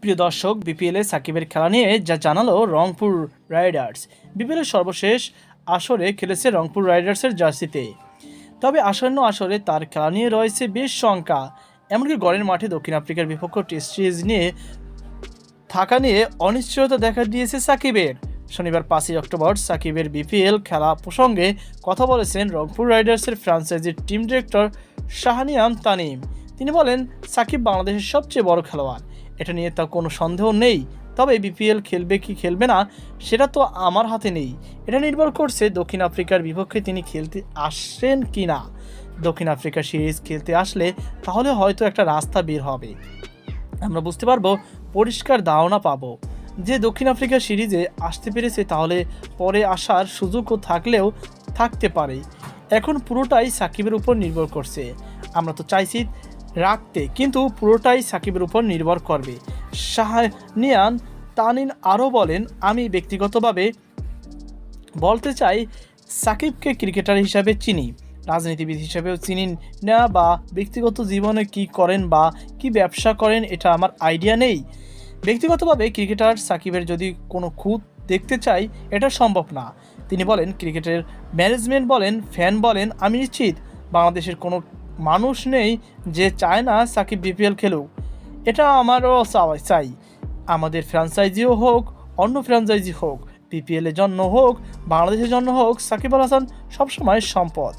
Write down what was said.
প্রিয় দর্শক বিপিএলে সাকিবের খেলা নিয়ে যা জানালো রংপুর রাইডার্স। বিপিএলের সর্বশেষ আসরে খেলেছে রংপুর রাইডার্সের জার্সিতে। তবে আসন্ন আসরে তার খেলা নিয়ে রয়েছে বেশ শঙ্কা। এমনকি গড়ের মাঠে দক্ষিণ আফ্রিকার বিপক্ষ টেস্ট সিরিজ নিয়ে থাকা নিয়ে অনিশ্চয়তা দেখা দিয়েছে সাকিবের। শনিবার পাঁচই অক্টোবর সাকিবের বিপিএল খেলা প্রসঙ্গে কথা বলেছেন রংপুর রাইডার্সের ফ্রাঞ্চাইজির টিম ডিরেক্টর শাহানিয়াম তানিম। তিনি বলেন, সাকিব বাংলাদেশের সবচেয়ে বড় খেলোয়াড়। এটা নিয়ে তার কোনো সন্দেহ নেই। তবে বিপিএল খেলবে কি খেলবে না, সেটা তো আমার হাতে নেই। এটা নির্ভর করছে দক্ষিণ আফ্রিকার বিপক্ষে তিনি খেলতে আসেন কি না। দক্ষিণ আফ্রিকা সিরিজ খেলতে আসলে তাহলে হয়তো একটা রাস্তা বের হবে। আমরা বুঝতে পারব, পরিষ্কার ধারণা পাবো। যে দক্ষিণ আফ্রিকা সিরিজে আসতে পেরেছে তাহলে পরে আসার সুযোগও থাকলেও থাকতে পারে। এখন পুরোটাই সাকিবের উপর নির্ভর করছে। আমরা তো চাইছি রাখতে, কিন্তু পুরোটাই সাকিবের উপর নির্ভর করবে। শাহানিয়ান তানিন আরও বলেন, আমি ব্যক্তিগতভাবে বলতে চাই, সাকিবকে ক্রিকেটার হিসাবে চিনি। রাজনীতিবিদ হিসাবেও চিনি না বা ব্যক্তিগত জীবনে কি করেন বা কি ব্যবসা করেন, এটা আমার আইডিয়া নেই। ব্যক্তিগতভাবে ক্রিকেটার সাকিবের যদি কোনো খুঁত দেখতে চাই, এটা সম্ভব না। তিনি বলেন, ক্রিকেটের ম্যানেজমেন্ট বলেন, ফ্যান বলেন, আমি নিশ্চিত বাংলাদেশের কোনো মানুষ নেই যে চায় না সাকিব বিপিএল খেলুক। এটা আমারও চাওয়া- চাই। আমাদের ফ্র্যাঞ্চাইজিও হোক, অন্য ফ্র্যাঞ্চাইজি হোক বিপিএলের জন্য হোক বাংলাদেশের জন্য হোক, সাকিব আল হাসান সবসময় সম্পদ।